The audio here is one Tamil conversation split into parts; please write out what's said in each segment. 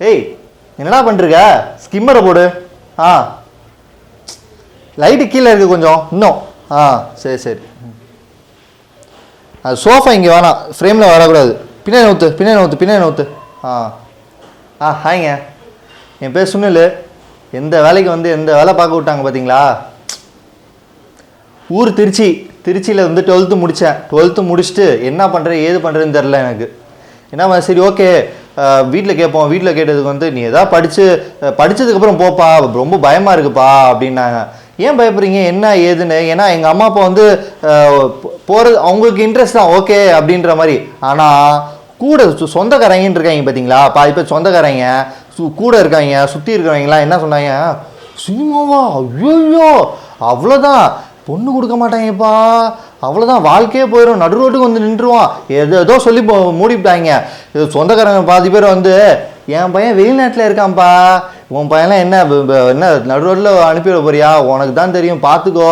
ஏய் என்னடா பண்ணுறீங்க ஸ்கிம்மரை போடு. ஆ. லைட்டு கீழே இருக்குது கொஞ்சம். இன்னும். ஆ சரி சரி. ம். அது சோஃபா இங்கே வேணாம். ஃப்ரேமில் வரக்கூடாது. பின்னாடி நவுத்து பின்னாடி நவுத்து பின்னாடி நவுத்து. ஆ. ஆ ஹாய்ங்க என் பேர் சுனில். எந்த வேலைக்கு வந்து எந்த வேலை பார்க்க விட்டாங்க பார்த்தீங்களா ஊர் திருச்சி. திருச்சியில் வந்து டுவெல்த்து முடித்தேன் டுவெல்த்து முடிச்சுட்டு என்ன பண்ணுறேன் ஏது பண்ணுறதுன்னு தெரில எனக்கு. என்ன சரி ஓகே வீட்டில் கேட்போம். வீட்டில் கேட்டதுக்கு வந்து நீ எதாவது படித்து படித்ததுக்கப்புறம் போப்பா. ரொம்ப பயமாக இருக்குப்பா. அப்படின்னாங்க. ஏன் பயப்படுறீங்க? என்ன ஏதுன்னு? ஏன்னா எங்கள் அம்மா அப்பா வந்து போகிறது அவங்களுக்கு இன்ட்ரெஸ்ட் தான். ஓகே அப்படின்ற மாதிரி. ஆனால் கூட சு- சொந்தக்காரங்கன்னு இருக்காங்க பார்த்தீங்களா பாதி பேர் சொந்தக்காரங்க சு- கூட இருக்காங்க சுற்றி இருக்கிறவங்களாம் என்ன சொன்னாங்க? சினிமாவா? ஐயோ அவ்வளோதான் பொண்ணு கொடுக்க மாட்டாங்கப்பா. அவ்வளோதான் வாழ்க்கையே போயிடும் நடு ரோட்டுக்கு வந்து நின்றுவான் ஏதோ ஏதோ சொல்லி போ- மூடிவிட்டாங்க சொந்தக்காரங்க பாதி பேர் வந்து என் பையன் வெளிநாட்டில் இருக்கான்ப்பா. உன் பையன்லாம் என்ன என்ன நடு ரோட்டில் அனுப்பிவிட போறியா? உனக்கு தான் தெரியும். பார்த்துக்கோ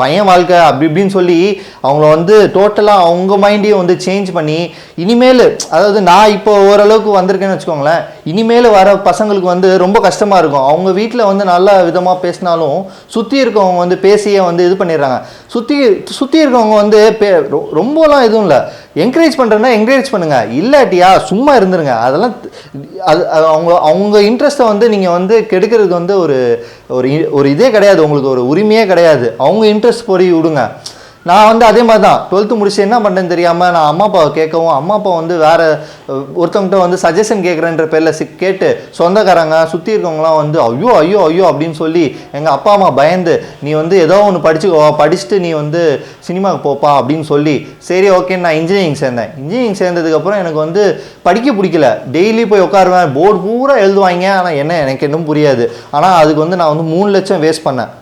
பையன் வாழ்க்கை அப்படி இப்படின்னு சொல்லி அவங்கள வந்து டோட்டலாக அவங்க மைண்டையும் வந்து சேஞ்ச் பண்ணி இனிமேல் அதாவது நான் இப்போ ஓரளவுக்கு வந்திருக்கேன்னு வச்சுக்கோங்களேன். இனிமேல் வர பசங்களுக்கு வந்து ரொம்ப கஷ்டமாக இருக்கும். அவங்க வீட்டில் வந்து நல்ல விதமாக பேசினாலும் சுற்றி இருக்கவங்க வந்து பேசியே வந்து இது பண்ணிடுறாங்க. சுற்றி சுற்றி இருக்கவங்க வந்து பே ரொம்பலாம் எதுவும் இல்லை. என்கரேஜ் பண்ணுறேன்னா என்கரேஜ் பண்ணுங்கள் இல்லாட்டியா சும்மா இருந்துருங்க. அதெல்லாம் அது அது அவங்க அவங்க இன்ட்ரெஸ்ட்டை வந்து நீங்கள் வந்து கெடுக்கிறதுக்கு வந்து ஒரு ஒரு இ- ஒரு இதே கிடையாது. உங்களுக்கு ஒரு உரிமையே கிடையாது. அவங்க இன்ட்ரெஸ்ட் போய் விடுங்க. நான் வந்து அதே மாதிரி தான். டுவெல்த்து முடிச்சு என்ன பண்ணுறேன்னு தெரியாமல் நான் அம்மா அப்பாவை கேட்கவும் அம்மா அப்பா வந்து வேற அஹ், ஒருத்தவங்ககிட்ட வந்து சஜஷன் கேட்குறேன்ற பேரில் சி கேட்டு சொந்தக்காரங்க சுற்றி இருக்கவங்களாம் வந்து ஐயோ ஐயோ ஐயோ அப்படின்னு சொல்லி எங்கள் அப்பா அம்மா பயந்து நீ வந்து ஏதோ ஒன்று படிச்சுக்கோ படிச்சுட்டு நீ வந்து சினிமாவுக்கு போப்பா அப்படின்னு சொல்லி சரி ஓகே நான் இன்ஜினியரிங் சேர்ந்தேன். இன்ஜினியரிங் சேர்ந்ததுக்கப்புறம் எனக்கு வந்து படிக்க பிடிக்கல. டெய்லி போய் உட்காருவேன் போர்டு பூரா எழுதுவாங்க. ஆனால் என்ன எனக்கு இன்னும் புரியாது. ஆனால் அதுக்கு வந்து நான் வந்து மூணு லட்சம் வேஸ்ட் பண்ணேன்.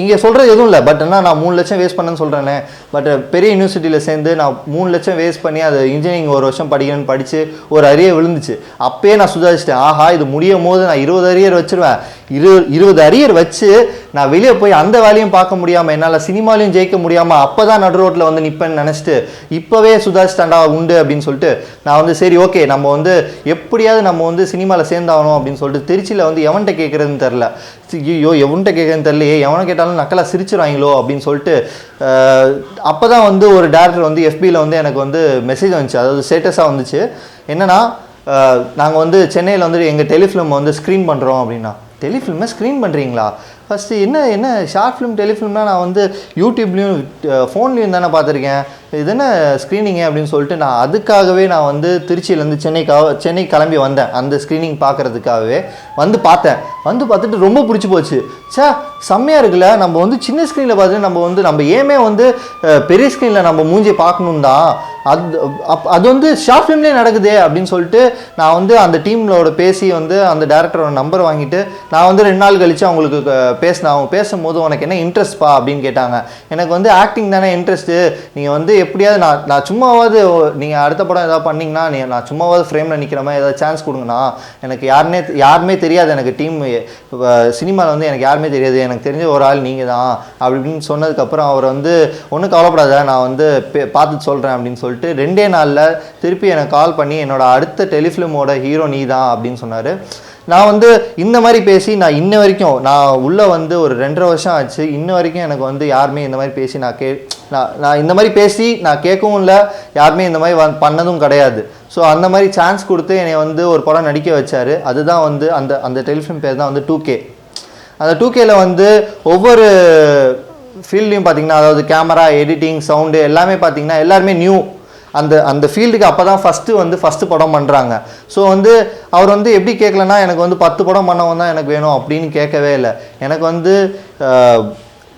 இங்கே சொல்கிறது எதுவும் இல்லை. பட் என்ன நான் மூணு லட்சம் வேஸ்ட் பண்ணேன்னு சொல்கிறேனே பட் பெரிய யூனிவர்சிட்டியில் சேர்ந்து நான் மூணு லட்சம் வேஸ்ட் பண்ணி அது இன்ஜினியரிங் ஒரு வருஷம் படிக்கணும்னு படித்து ஒரு அரியர் விழுந்துச்சு. அப்பயே நான் சுதாரிச்சிட்டேன். ஆஹா இது முடியும் போது நான் இருபது அரியர் வச்சிருவேன். இரு இருபது அரியர் வச்சு நான் வெளியே போய் அந்த வேலையும் பார்க்க முடியாமல் என்னால் சினிமாலையும் ஜெயிக்க முடியாமல் அப்போ தான் நடு ரோட்டில் வந்து நிற்பேன்னு நினச்சிட்டு இப்போவே சுதாரிச்சிட்டாண்டா உண்டு அப்படின்னு சொல்லிட்டு நான் வந்து சரி ஓகே நம்ம வந்து எப்படியாவது நம்ம வந்து சினிமாவில் சேர்ந்தாகணும் அப்படின்னு சொல்லிட்டு திருச்சியில் வந்து எவன்கிட்ட கேட்குறதுன்னு தெரில ஐயோ எவன்கிட்ட கேட்குறதுன்னு தெரியலையே எவனை கேட்டாலும் நக்கலாக சிரிச்சிருவாங்களோ அப்படின்னு சொல்லிட்டு அப்போ தான் வந்து ஒரு டேரக்டர் வந்து எஃபியில் வந்து எனக்கு வந்து மெசேஜ் வந்துச்சு. அதாவது ஸ்டேட்டஸாக வந்துச்சு. என்னென்னா நாங்கள் வந்து சென்னையில் வந்து எங்கள் டெலிஃபிலிம் வந்து ஸ்க்ரீன் பண்ணுறோம் அப்படின்னா. டெலிஃபிலிமை ஸ்க்ரீன் பண்ணுறீங்களா ஃபஸ்ட்டு என்ன என்ன ஷார்ட் ஃபிலிம் டெலிஃபிலிம்னா நான் வந்து யூடியூப்லேயும் ஃபோன்லேயும் தானே பார்த்துருக்கேன். இது என்ன ஸ்க்ரீனிங்கு அப்படின்னு சொல்லிட்டு நான் அதுக்காகவே நான் வந்து திருச்சியிலேருந்து சென்னைக்காக சென்னை கிளம்பி வந்தேன். அந்த ஸ்க்ரீனிங் பார்க்குறதுக்காகவே வந்து பார்த்தேன். வந்து பார்த்துட்டு ரொம்ப பிடிச்சி போச்சு. சே செம்மையாக இருக்குல்ல. நம்ம வந்து சின்ன ஸ்க்ரீனில் பார்த்துட்டு நம்ம வந்து நம்ம ஏமே வந்து பெரிய ஸ்க்ரீனில் நம்ம மூஞ்சி பார்க்கணும் தான் அது அப் அது வந்து ஷார்ட் ஃபிலிம்லேயே நடக்குதே அப்படின்னு சொல்லிட்டு நான் வந்து அந்த டீம்லோட பேசி வந்து அந்த டேரக்டரோட நம்பர் வாங்கிட்டு நான் வந்து ரெண்டு நாள் கழித்து அவங்களுக்கு பேசினேன். அவங்க பேசும்போது உனக்கு என்ன இன்ட்ரெஸ்ட்ப்பா அப்படின்னு கேட்டாங்க. எனக்கு வந்து ஆக்டிங் தானே இன்ட்ரெஸ்ட்டு நீங்கள் வந்து எப்படியாவது நான் நான் சும்மாவாவது நீங்கள் அடுத்த படம் ஏதாவது பண்ணிங்கன்னா நீ நான் சும்மாவது ஃப்ரேமில் நிற்கிற மாதிரி ஏதாவது சான்ஸ் கொடுங்கண்ணா எனக்கு யாருனே யாருமே தெரியாது. எனக்கு டீம் சினிமாவில் வந்து எனக்கு யாருமே தெரியாது. எனக்கு தெரிஞ்ச ஒரு ஆள் நீங்கள் தான் அப்படின்னு சொன்னதுக்கப்புறம் அவர் வந்து ஒன்றும் கவலைப்படாத நான் வந்து பே- பார்த்துட்டு சொல்கிறேன் அப்படின்னு சொல்லிட்டு ரெண்டே நாளில் திருப்பி எனக்கு கால் பண்ணி என்னோட அடுத்த டெலிஃபிலிமோட ஹீரோ நீ தான் அப்படின்னு சொன்னார். நான் வந்து இந்த மாதிரி பேசி நான் இன்ன வரைக்கும் நான் உள்ளே வந்து ஒரு ரெண்டரை வருஷம் ஆச்சு. இன்ன வரைக்கும் எனக்கு வந்து யாருமே இந்த மாதிரி பேசி நான் கே நான் நான் இந்த மாதிரி பேசி நான் கேட்கவும் இல்லை. யாருமே இந்த மாதிரி வந் பண்ணதும் கிடையாது. ஸோ அந்த மாதிரி சான்ஸ் கொடுத்து என்னை வந்து ஒரு படம் நடிக்க வச்சார். அதுதான் வந்து அந்த அந்த டெலிஃபிலிம் பேர் தான் வந்து டூ கே அந்த டூ கேல வந்து ஒவ்வொரு ஃபீல்ட்லையும் பார்த்தீங்கன்னா அதாவது கேமரா எடிட்டிங் சவுண்டு எல்லாமே பார்த்தீங்கன்னா எல்லாருமே நியூ அந்த அந்த ஃபீல்டுக்கு அப்போ தான் ஃபஸ்ட்டு வந்து ஃபஸ்ட்டு படம் பண்ணுறாங்க ஸோ வந்து அவர் வந்து எப்படி கேட்கலன்னா எனக்கு வந்து பத்து படம் பண்ணவன் தான் எனக்கு வேணும் அப்படின்னு கேட்கவே இல்லை. எனக்கு வந்து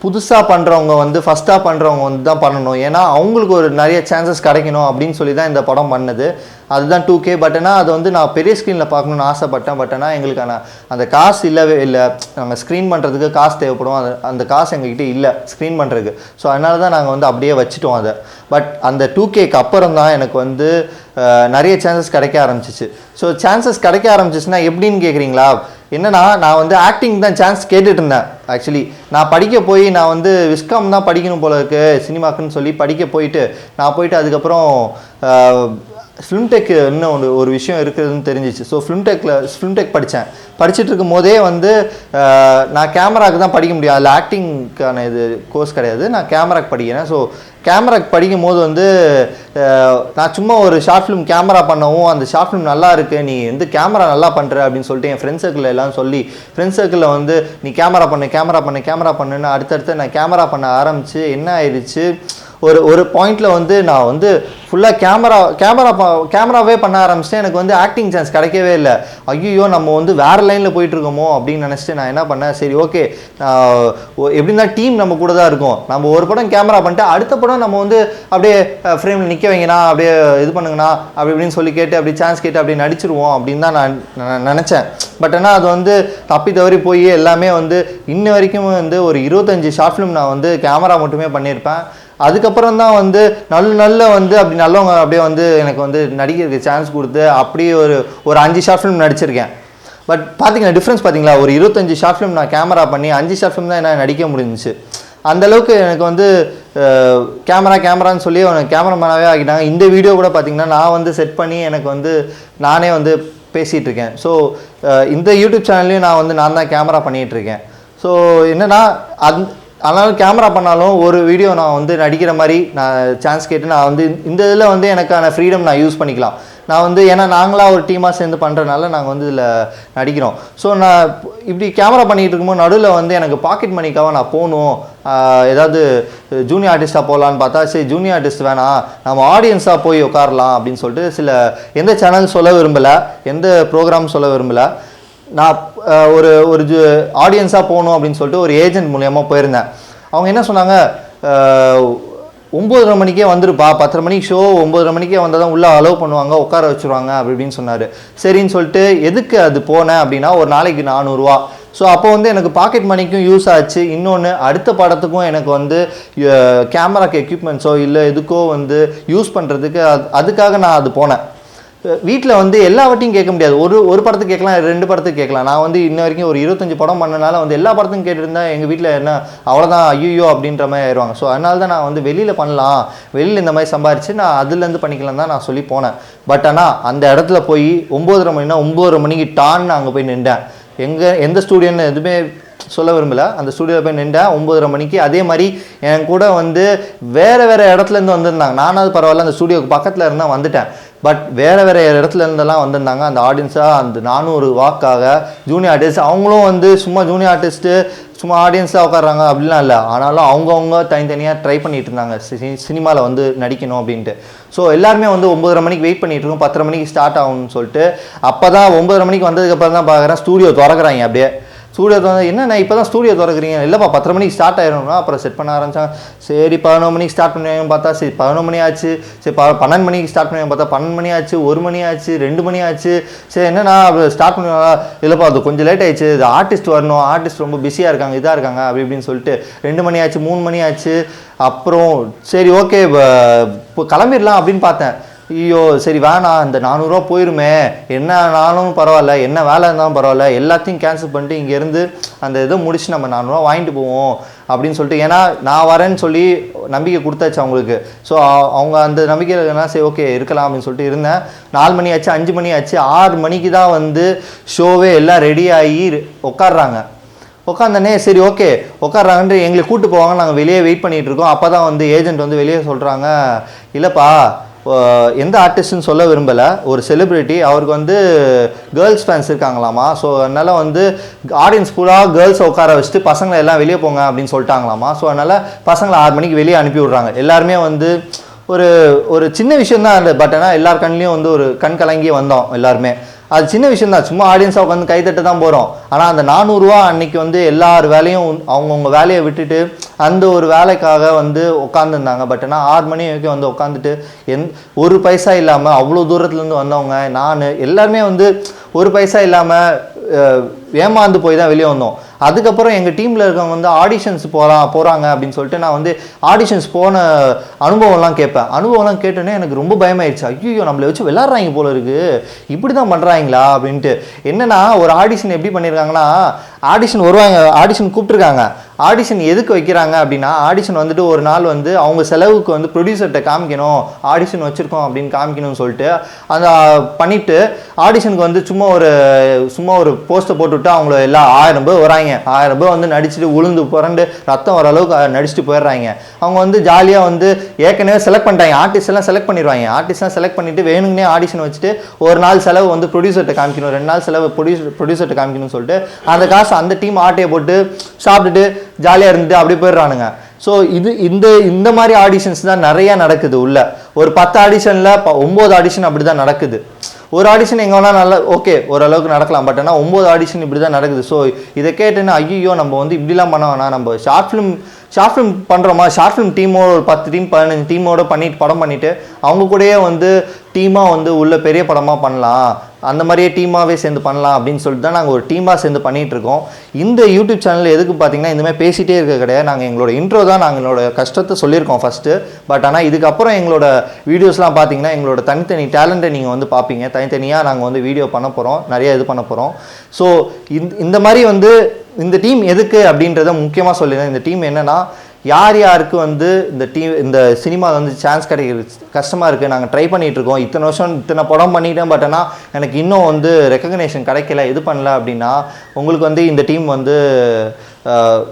புதுசாக பண்ணுறவங்க வந்து ஃபஸ்ட்டாக பண்ணுறவங்க வந்து தான் பண்ணணும். ஏன்னா அவங்களுக்கு ஒரு நிறைய சான்சஸ் கிடைக்கணும் அப்படின்னு சொல்லி தான் இந்த படம் பண்ணது. அதுதான் டூ கே பட் ஆனால் அது வந்து நான் பெரிய ஸ்க்ரீனில் பார்க்கணுன்னு ஆசைப்பட்டேன். பட் ஆனால் எங்களுக்கான அந்த காசு இல்லவே இல்லை. நாங்கள் ஸ்க்ரீன் பண்ணுறதுக்கு காசு தேவைப்படும். அது அந்த காசு எங்ககிட்ட இல்லை ஸ்க்ரீன் பண்ணுறதுக்கு ஸோ அதனால தான் நாங்கள் வந்து அப்படியே வச்சுட்டோம் அதை. பட் அந்த டூ கேக்கு அப்புறம் தான் எனக்கு வந்து நிறைய சான்சஸ் கிடைக்க ஆரம்பிச்சிச்சு. ஸோ சான்சஸ் கிடைக்க ஆரம்பிச்சிச்சுன்னா எப்படின்னு கேட்குறீங்களா என்னன்னா நான் வந்து ஆக்டிங் தான் சான்ஸ் கேட்டுட்டு இருந்தேன். ஆக்சுவலி நான் படிக்க போய் நான் வந்து விஸ்காம் தான் படிக்கணும் போல இருக்குது சினிமாக்குன்னு சொல்லி படிக்க போயிட்டு நான் போயிட்டு அதுக்கப்புறம் ஃபிலிம்டெக் இன்னும் ஒன்று ஒரு விஷயம் இருக்குதுன்னு தெரிஞ்சிச்சு. ஸோ ஃபிலிம்டெக்கில் ஃபிலிம்டெக் படித்தேன் படிச்சுட்டு இருக்கும் போதே வந்து நான் கேமராக்கு தான் படிக்க முடியும். அதில் ஆக்டிங்க்கான இது கோர்ஸ் கிடையாது. நான் கேமராக்கு படிக்கிறேன். ஸோ கேமராக்கு படிக்கும் போது வந்து நான் சும்மா ஒரு ஷார்ட் ஃபிலிம் கேமரா பண்ணவும் அந்த ஷார்ட் ஃபிலிம் நல்லா இருக்கு நீ வந்து கேமரா நல்லா பண்ணுற அப்படின்னு சொல்லிட்டு என் ஃப்ரெண்ட்ஸ் சர்க்கிள் எல்லாம் சொல்லி ஃப்ரெண்ட்ஸ் சர்க்கிளில் வந்து நீ கேமரா பண்ணு கேமரா பண்ணு கேமரா பண்ணுன்னு அடுத்தடுத்து நான் கேமரா பண்ண ஆரம்பித்து என்ன ஆயிடுச்சு? ஒரு ஒரு பாயிண்ட்ல வந்து நான் வந்து ஃபுல்லாக கேமரா கேமரா கேமராவே பண்ண ஆரம்பிச்சிட்டேன். எனக்கு வந்து ஆக்டிங் சான்ஸ் கிடைக்கவே இல்லை. ஐயோ நம்ம வந்து வேற லைனில் போயிட்டு இருக்கோமோ அப்படின்னு நினச்சிட்டு நான் என்ன பண்ணேன்? சரி ஓகே எப்படின்னா டீம் நம்ம கூட தான் இருக்கும். நம்ம ஒரு படம் கேமரா பண்ணிட்டு அடுத்த படம் நம்ம வந்து அப்படியே ஃப்ரேமில் நிற்க வைங்கண்ணா அப்படியே இது பண்ணுங்கண்ணா அப்படி இப்படின்னு சொல்லி கேட்டு அப்படி சான்ஸ் கேட்டு அப்படி நடிச்சிருவோம் அப்படின்னு தான் நான் நான் நினச்சேன். பட் ஆனால் அது வந்து தப்பி தவறி போய் எல்லாமே வந்து இன்ன வரைக்கும் வந்து ஒரு இருபத்தஞ்சு ஷார்ட் ஃபிலிம் நான் வந்து கேமரா மட்டுமே பண்ணியிருப்பேன். அதுக்கப்புறம் தான் வந்து நல்ல நல்ல வந்து அப்படி நல்லவங்க அப்படியே வந்து எனக்கு வந்து நடிக்கிறதுக்கு சான்ஸ் கொடுத்து அப்படியே ஒரு ஒரு அஞ்சு ஷார்ட் ஃபிலிம் நடிச்சிருக்கேன். பட் பார்த்தீங்கன்னா டிஃப்ரென்ஸ் பார்த்தீங்களா ஒரு இருபத்தஞ்சு ஷார்ட் ஃபிலிம் நான் கேமரா பண்ணி அஞ்சு ஷார்ட் ஃபிலிம் தான் என்ன நடிக்க முடிஞ்சுச்சு. அந்தளவுக்கு எனக்கு வந்து கேமரா கேமரான்னு சொல்லி அவனை கேமராமேனாகவே ஆக்கிட்டாங்க. இந்த வீடியோ கூட பார்த்தீங்கன்னா நான் வந்து செட் பண்ணி எனக்கு வந்து நானே வந்து பேசிகிட்டு இருக்கேன். ஸோ இந்த யூடியூப் சேனல்லையும் நான் வந்து நான் தான் கேமரா பண்ணிகிட்டு இருக்கேன். ஸோ என்னென்னா அந் ஆனாலும் கேமரா பண்ணாலும் ஒரு வீடியோ நான் வந்து நடிக்கிற மாதிரி நான் சான்ஸ் கேட்டு நான் வந்து இந்த இதில் வந்து எனக்கான ஃப்ரீடம் நான் யூஸ் பண்ணிக்கலாம். நான் வந்து ஏன்னா நாங்களாக ஒரு டீமாக சேர்ந்து பண்ணுறதுனால நாங்கள் வந்து இதில் நடிக்கிறோம். ஸோ நான் இப்படி கேமரா பண்ணிகிட்டு இருக்கும்போது நடுவில் வந்து எனக்கு பாக்கெட் மணிக்காக நான் போகணும். ஏதாவது ஜூனியர் ஆர்டிஸ்ட்டாக போகலான்னு பார்த்தா சரி ஜூனியர் ஆர்டிஸ்ட் வேணாம். நம்ம ஆடியன்ஸாக போய் உட்காரலாம் அப்படின்னு சொல்லிட்டு சில எந்த சேனல் சொல்ல விரும்பலை எந்த ப்ரோக்ராம் சொல்ல விரும்பலை. நான் ஒரு ஒரு ஒரு ஆடியன்ஸாக போகணும் அப்படின்னு சொல்லிட்டு ஒரு ஏஜென்ட் மூலியமாக போயிருந்தேன். அவங்க என்ன சொன்னாங்க ஒம்பதரை மணிக்கே வந்துருப்பா பத்தரை மணிக்கு ஷோ ஒம்பதரை மணிக்கே வந்தால் தான் உள்ளே அலோவ் பண்ணுவாங்க உட்கார வச்சுருவாங்க அப்படி இப்படின்னு சொன்னார். சரின்னு சொல்லிட்டு எதுக்கு அது போனேன் அப்படின்னா ஒரு நாளைக்கு நானூறுரூவா ஸோ அப்போ வந்து எனக்கு பாக்கெட் மணிக்கும் யூஸ் ஆச்சு. இன்னொன்று அடுத்த படத்துக்கும் எனக்கு வந்து கேமராக்கு எக்யூப்மெண்ட்ஸோ இல்லை எதுக்கோ வந்து யூஸ் பண்ணுறதுக்கு அது அதுக்காக நான் அது போனேன். வீட்டில் வந்து எல்லாவற்றையும் கேட்க முடியாது. ஒரு ஒரு படத்துக்கு கேட்கலாம் ரெண்டு படத்துக்கு கேட்கலாம். நான் வந்து இன்ன வரைக்கும் ஒரு இருபத்தஞ்சு படம் பண்ணனால வந்து எல்லா படத்துக்கும் கேட்டிருந்தா எங்கள் வீட்டில் என்ன அவ்வளோதான் ஐயோ அப்படின்ற மாதிரி ஆயிடுவாங்க ஸோ அதனால தான் நான் வந்து வெளியில் பண்ணலாம். வெளியில் இந்த மாதிரி சம்பாரிச்சு நான் அதுலேருந்து பண்ணிக்கலாம் தான் நான் சொல்லி போனேன். பட் ஆனால் அந்த இடத்துல போய் ஒம்போதரை மணினா ஒம்போதரை மணிக்கு டான்னு அங்கே போய் நின்றேன். எங்கே எந்த ஸ்டூடியோன்னு எதுவுமே சொல்ல விரும்பல. அந்த ஸ்டூடியோவில் போய் நின்றேன். ஒம்பதரை மணிக்கு அதே மாதிரி என் கூட வந்து வேறு வேறு இடத்துலேருந்து வந்திருந்தாங்க. நானாவது பரவாயில்ல அந்த ஸ்டூடியோக்கு பக்கத்தில் இருந்தால் வந்துட்டேன். பட் வேறு வேறு இடத்துல இருந்தெல்லாம் வந்திருந்தாங்க. அந்த ஆடியன்ஸாக அந்த நானூறு வாக்காக ஜூனியர் ஆர்டிஸ்ட் அவங்களும் வந்து சும்மா ஜூனியர் ஆர்டிஸ்ட்டு சும்மா ஆடியன்ஸாக உட்காடுறாங்க அப்படிலாம் இல்லை. ஆனாலும் அவங்கவுங்க தனித்தனியாக ட்ரை பண்ணிட்டு இருந்தாங்க சினிமாவில் வந்து நடிக்கணும் அப்படின்ட்டு. ஸோ எல்லாருமே வந்து ஒம்பதரை மணிக்கு வெயிட் பண்ணிகிட்டு இருக்கோம் பத்தரை மணிக்கு ஸ்டார்ட் ஆகும்னு சொல்லிட்டு. அப்போ தான் ஒம்பதரை மணிக்கு வந்ததுக்கப்புறம் தான் பார்க்குறேன் ஸ்டூடியோ திறக்கிறாங்க அப்படியே. ஸ்டூடியோ திறந்து என்னண்ணா இப்போ தான் ஸ்டூடியோ திறக்கிறீங்க? இல்லைப்பா பத்தரை மணிக்கு ஸ்டார்ட் ஆயிரும்னா அப்புறம் செட் பண்ண ஆரம்பிச்சாங்க. சரி பதினொன்று மணிக்கு ஸ்டார்ட் பண்ணுவாங்கன்னு பார்த்தா சரி பதினொன்று மணி ஆச்சு. சரி ப பன்னெண்டு மணிக்கு ஸ்டார்ட் பண்ணுவாங்க பார்த்தா பன்னெண்டு மணி ஆச்சு ஒரு மணி ஆச்சு ரெண்டு மணி ஆச்சு. சரி என்னண்ணா ஸ்டார்ட் பண்ணுவாங்களா? இல்லைப்பா அது கொஞ்சம் லேட் ஆயிடுச்சு. இது ஆர்டிஸ்ட் வரணும். ஆர்டிஸ்ட் ரொம்ப பிஸியாக இருக்காங்க இதாக இருக்காங்க அப்படி இப்படின்னு சொல்லிட்டு ரெண்டு மணி ஆச்சு மூணு மணி ஆச்சு. அப்புறம் சரி ஓகே இப்போ கிளம்பிடலாம் அப்படின்னு பார்த்தேன். ஐயோ சரி வேணாம் இந்த நானூறுரூவா போயிருமே. என்ன ஆனாலும் பரவாயில்ல என்ன வேலை இருந்தாலும் பரவாயில்ல. எல்லாத்தையும் கேன்சல் பண்ணிட்டு இங்கேருந்து அந்த இதை முடிச்சு நம்ம நானூறுரூவா வாங்கிட்டு போவோம் அப்படின்னு சொல்லிட்டு. ஏன்னா நான் வரேன்னு சொல்லி நம்பிக்கை கொடுத்தாச்சு அவங்களுக்கு. ஸோ அவங்க அந்த நம்பிக்கையில் என்ன சரி ஓகே இருக்கலாம் அப்படின்னு சொல்லிட்டு இருந்தேன். நாலு மணி ஆச்சு அஞ்சு மணி ஆச்சு. ஆறு மணிக்கு தான் வந்து ஷோவே எல்லாம் ரெடி ஆகி உட்காடுறாங்க உட்காந்தனே சரி ஓகே உட்காடுறாங்கன்ட்டு எங்களை கூப்பிட்டு போவாங்க நாங்கள் வெளியே வெயிட் பண்ணிகிட்டு இருக்கோம். அப்போ தான் வந்து ஏஜென்ட் வந்து வெளியே சொல்கிறாங்க இல்லைப்பா எந்த ஆர்டிஸ்ட்னு சொல்ல விரும்பலை. ஒரு செலிப்ரிட்டி அவருக்கு வந்து கேர்ள்ஸ் ஃபேன்ஸ் இருக்காங்களாமா? ஸோ அதனால் வந்து ஆடியன்ஸ் ஃபுல்லாக கேர்ள்ஸ் உட்கார வச்சுட்டு பசங்களை எல்லாம் வெளியே போங்க அப்படின்னு சொல்லிட்டாங்களாமா? ஸோ அதனால் பசங்களை ஆறு மணிக்கு வெளியே அனுப்பி விட்றாங்க. எல்லாருமே வந்து ஒரு ஒரு சின்ன விஷயம் தான் அந்த பட் ஆனால் எல்லார் கண்லேயும் வந்து ஒரு கண் கலங்கி வந்தோம் எல்லாருமே. அது சின்ன விஷயம் தான் சும்மா ஆடியன்ஸாக உட்காந்து கைத்தட்டு தான் போகிறோம் ஆனால் அந்த நானூறுரூவா அன்னைக்கு வந்து எல்லார் வேலையும் அவங்கவுங்க வேலையை விட்டுட்டு அந்த ஒரு வேலைக்காக வந்து உட்காந்துருந்தாங்க பட் ஆனால் ஆறு மணி வரைக்கும் வந்து உட்காந்துட்டு எந் ஒரு பைசா இல்லாமல் அவ்வளோ தூரத்துலேருந்து வந்தவங்க நான் எல்லாருமே வந்து ஒரு பைசா இல்லாமல் ஏமாந்து போய் தான் வெளியே வந்தோம். அதுக்கப்புறம் எங்கள் டீமில் இருக்கவங்க வந்து ஆடிஷன்ஸ் போகிறான் போகிறாங்க அப்படின்னு சொல்லிட்டு நான் வந்து ஆடிஷன்ஸ் போன அனுபவம்லாம் கேட்பேன். அனுபவம்லாம் கேட்டோன்னே எனக்கு ரொம்ப பயமாயிடுச்சு ஐயோ நம்மளை வச்சு விளாட்றாங்க போல இருக்கு. இப்படி தான் பண்ணுறாங்களா அப்படின்ட்டு. என்னன்னா ஒரு ஆடிஷன் எப்படி பண்ணியிருக்காங்கன்னா ஆடிஷன் வருவாங்க ஆடிஷன் கூப்பிட்ருக்காங்க ஆடிஷன் எதுக்கு வைக்கிறாங்க அப்படின்னா ஆடிஷன் வந்துட்டு ஒரு நாள் வந்து அவங்க செலவுக்கு வந்து ப்ரொடியூசர்கிட்ட காமிக்கணும் ஆடிஷன் வச்சுருக்கோம் அப்படின்னு காமிக்கணும்னு சொல்லிட்டு அந்த பண்ணிவிட்டு ஆடிஷனுக்கு வந்து சும்மா ஒரு சும்மா ஒரு போஸ்ட்டை போட்டுவிட்டு அவங்கள எல்லாம் ஆயிரம் பேர் வராங்க. ஆயிரம் பேர் வந்து நடிச்சுட்டு உளுந்து புரண்டு ரத்தம் வர அளவுக்கு நடிச்சுட்டு போயிடுறாங்க. அவங்க வந்து ஜாலியாக வந்து ஏற்கனவே செலக்ட் பண்ணிட்டாங்க. ஆர்டிஸ்ட் எல்லாம் செலக்ட் பண்ணிடுவாங்க. ஆர்டிஸ்ட்லாம் செலக்ட் பண்ணிட்டு வேணுங்கனே ஆடிஷன் வச்சுட்டு ஒரு நாள் செலவு வந்து ப்ரொடியூசர்கிட்ட காமிக்கணும் ரெண்டு நாள் செலவு ப்ரொடியூசர் ப்ரொடியூசர்கிட்ட காமிக்கணும்னு சொல்லிட்டு அந்த காசு அந்த டீம் ஆட்டையை போட்டு சாப்பிட்டுட்டு ஜாலியாக இருந்துட்டு அப்படியே போயிடுறானுங்க. ஸோ இது இந்த இந்த மாதிரி ஆடிஷன்ஸ் தான் நிறைய நடக்குது உள்ள. ஒரு பத்து ஆடிஷனில் ஒம்பது ஆடிஷன் அப்படி தான் நடக்குது. ஒரு ஆடிஷன் எங்கே வேணால் நல்லா ஓகே ஓரளவுக்கு நடக்கலாம். பட் ஆனால் ஒம்பது ஆடிஷன் இப்படி தான் நடக்குது. ஸோ இதை கேட்டேன்னா ஐயோ நம்ம வந்து இப்படிலாம் பண்ண வேணாம். நம்ம ஷார்ட் ஃபிலிம் ஷார்ட் ஃபிலிம் பண்ணுறோமா ஷார்ட் ஃபிலிம் டீமோட ஒரு பத்து டீம் பதினஞ்சு டீமோட பண்ணிட்டு படம் பண்ணிட்டு அவங்க கூடயே வந்து டீமாக வந்து உள்ள பெரிய படமாக பண்ணலாம். அந்த மாதிரியே டீமாகவே சேர்ந்து பண்ணலாம் அப்படின்னு சொல்லிட்டு தான் நாங்கள் ஒரு டீமாக சேர்ந்து பண்ணிகிட்ருக்கோம் இருக்கோம். இந்த யூடியூப் சேனல் எதுக்கு பார்த்தீங்கன்னா இந்த பேசிகிட்டே இருக்க கிடையாது. நாங்கள் எங்களோட இன்ட்ரோ தான் நாங்கள் எங்களோட கஷ்டத்தை சொல்லியிருக்கோம் ஃபஸ்ட்டு பட் ஆனால் இதுக்கப்புறம் எங்களோட வீடியோஸ்லாம் பார்த்தீங்கன்னா எங்களோட தனித்தனி டேலண்ட்டை நீங்கள் வந்து பார்ப்பீங்க தனித்தனியாக நாங்கள் வந்து வீடியோ பண்ண போகிறோம் நிறைய இது பண்ண போகிறோம் ஸோ இந்த இந்த மாதிரி வந்து இந்த டீம் எதுக்கு அப்படின்றத முக்கியமாக சொல்லிடுறேன். இந்த டீம் என்னன்னா யார் யாருக்கு வந்து இந்த டீம் இந்த சினிமாவில் வந்து சான்ஸ் கிடைக்கிறது கஷ்டமாக இருக்குது நாங்கள் ட்ரை பண்ணிகிட்ருக்கோம் இருக்கோம். இத்தனை வருஷம் இத்தனை படம் பண்ணிட்டேன் பட் ஆனால் எனக்கு இன்னும் வந்து ரெக்கக்னேஷன் கிடைக்கல. இது பண்ணல அப்படின்னா உங்களுக்கு வந்து இந்த டீம் வந்து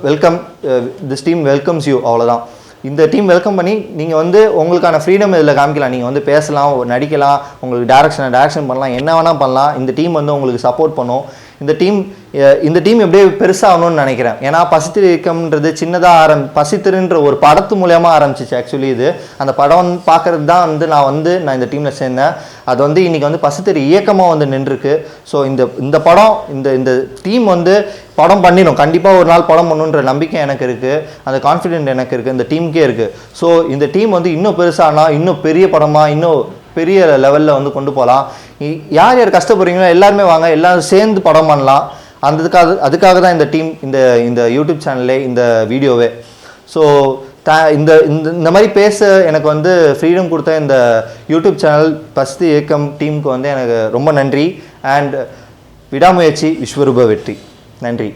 welcome this team welcomes you அவ்வளோதான் இந்த டீம் வெல்கம் பண்ணி நீங்கள் வந்து உங்களுக்கான ஃப்ரீடம் இதில் காமிக்கலாம். நீங்கள் வந்து பேசலாம் நடிக்கலாம் உங்களுக்கு டேரக்ஷனை டேரக்ஷன் பண்ணலாம் என்ன வேணால் பண்ணலாம். இந்த டீம் வந்து உங்களுக்கு சப்போர்ட் பண்ணும். இந்த டீம் இந்த டீம் எப்படியே பெருசாகணும்னு நினைக்கிறேன். ஏன்னா பசித்திரு இயக்கம்ன்றது சின்னதாக ஆரம் பசித்திருன்ற ஒரு படத்து மூலயமா ஆரம்பிச்சிச்சு. ஆக்சுவலி இது அந்த படம் வந்து பார்க்கறது தான் வந்து நான் வந்து நான் இந்த டீமில் சேர்ந்தேன். அது வந்து இன்றைக்கி வந்து பசித்திரு இயக்கமாக வந்து நின்றுருக்கு. ஸோ இந்த இந்த படம் இந்த இந்த டீம் வந்து படம் பண்ணிடும் கண்டிப்பாக ஒரு நாள் படம் பண்ணுன்ற நம்பிக்கை எனக்கு இருக்குது அந்த கான்ஃபிடென்ட் எனக்கு இருக்குது இந்த டீமுக்கே இருக்குது ஸோ இந்த டீம் வந்து இன்னும் பெருசானா இன்னும் பெரிய படமாக இன்னும் பெரிய லெவலில் வந்து கொண்டு போகலாம் யார் யார் கஷ்டப்படுறீங்களோ எல்லாருமே வாங்க எல்லாரும் சேர்ந்து படம் பண்ணலாம். அந்ததுக்காக அதுக்காக தான் இந்த டீம் இந்த இந்த யூடியூப் சேனலே இந்த வீடியோவே ஸோ த இந்த இந்த இந்த மாதிரி பேச எனக்கு வந்து ஃப்ரீடம் கொடுத்த இந்த யூடியூப் சேனல் பஸ்து இயக்கம் டீமுக்கு வந்து எனக்கு ரொம்ப நன்றி. அண்ட் விடாமுயற்சி விஸ்வரூப வெற்றி. நன்றி.